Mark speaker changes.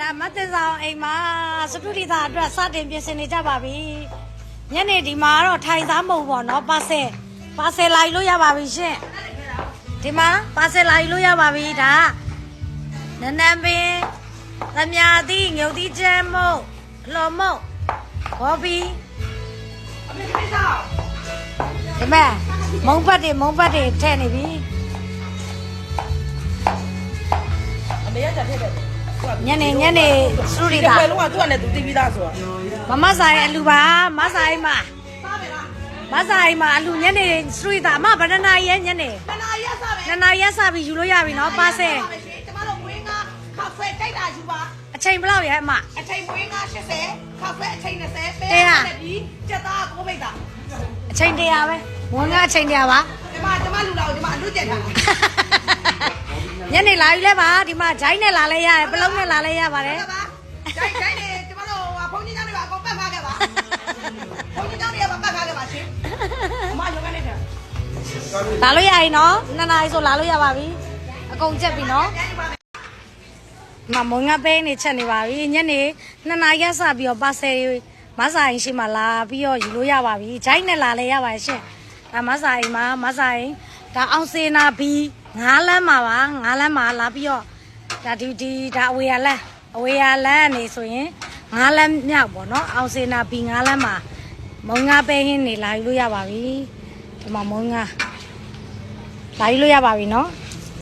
Speaker 1: ဒါမတ်တင်ဆောင်အိမ်မှာစတုဒီတာအတွက်စတင်ပြင်ဆင်နေကြပါပြီညနေဒီမှာတော့ထိုင်သားမဟုတ်ပေါ့နော်ပါဆယ်ပါဆယ်လာယူလို့ရပါပြီရှင်ဒီမှာပါဆယ်လာယူလို့ရပါပြီဒါနနံပင်သမယာတိငုတ်တိကျဲမုတ်အလော်မုတ်ဘောဘီဒီမဲ့မုံပတ်တွေမုံပတ်တွေထည့်နေပြီ
Speaker 2: အမေရကြဖြစ်တယ်
Speaker 1: ညနေညနေစတုဒီ
Speaker 2: ဒီ
Speaker 1: တာ
Speaker 2: ဘယ်လုံးကသူ့နဲ့သူတီးပြီးသားဆိုတာ
Speaker 1: မမဆိုင်အလူပါမဆိုင်မှာမဆိုင်မှာအလူညနေစထရီတာအမဘယ်နှစ်နာရီရဲ့ညနေ
Speaker 3: တနာရက်စားပဲ
Speaker 1: နှစ်နာရီရက်စပြီးယူလို့ရပြီနော်ပါဆယ်
Speaker 3: ကျမတို့ဝင်းကခါဆွဲတိုက်တာယူပါ
Speaker 1: အချိန်ဘယ်လောက်ရဲ့အမ
Speaker 3: အချိန်ဝင်းက80ခါဆွဲအချိန်20ပဲ
Speaker 1: တဲ့ဟာ
Speaker 3: ပြီးစက်သားကိုပိတ်တာ
Speaker 1: အချိန်တရာပဲဝန်ကအချိန်တရာပါ
Speaker 3: ဒီမှာဒီမှာလူလာကိုဒီမှာအလွတ်ကျက်ထားတာ
Speaker 1: ညနေလာယူလဲပါဒီမှာဂျိုင်းနဲ့လာလဲရတယ်ပလုံးနဲ့လာလဲရပါတယ်
Speaker 3: ဟုတ်ပါကြိုက်ကြိုက်နေကျမတို့ဘုန်းကြီးကျောင်းတွေကအကုန်ပတ်ထားခဲ့ပါဘုန်းကြီးကျောင်းတွေကပတ်ထားခဲ့ပါရှင်အမယောဂနဲ့တယ်
Speaker 1: လာလို့ရရင်နော်နှစ်နာရီဆိုလာလို့ရပါပြီအကုန်ချက်ပြီနော်
Speaker 3: ပြန်ပါမယ်
Speaker 1: မမုံငါပဲနေချက်နေပါပြီညနေနှစ်နာရီရက်စပြီးတော့ပါဆယ်မဆိုင်ရှိမှလာပြီးတော့ယူလို့ရပါပြီဂျိုင်းနဲ့လာလဲရပါရှင်ဒါမဆိုင်မှာမဆိုင်ဒါအောင်စေနာဘီ ငါးလမ်းမှာပါငါးလမ်းမှာလာပြီးတော့ဒါဒီဒီဒါအဝေရလမ်းအဝေရလမ်းနေဆိုရင်ငါးလမ်းမြောက်ပေါ့နော်အောင်စေနာဘီငါးလမ်းမှာမုံငါပဲဟင်းနေလာယူလို့ရပါပြီဒီမှာမုံငါလာယူလို့ရပါပြီနော်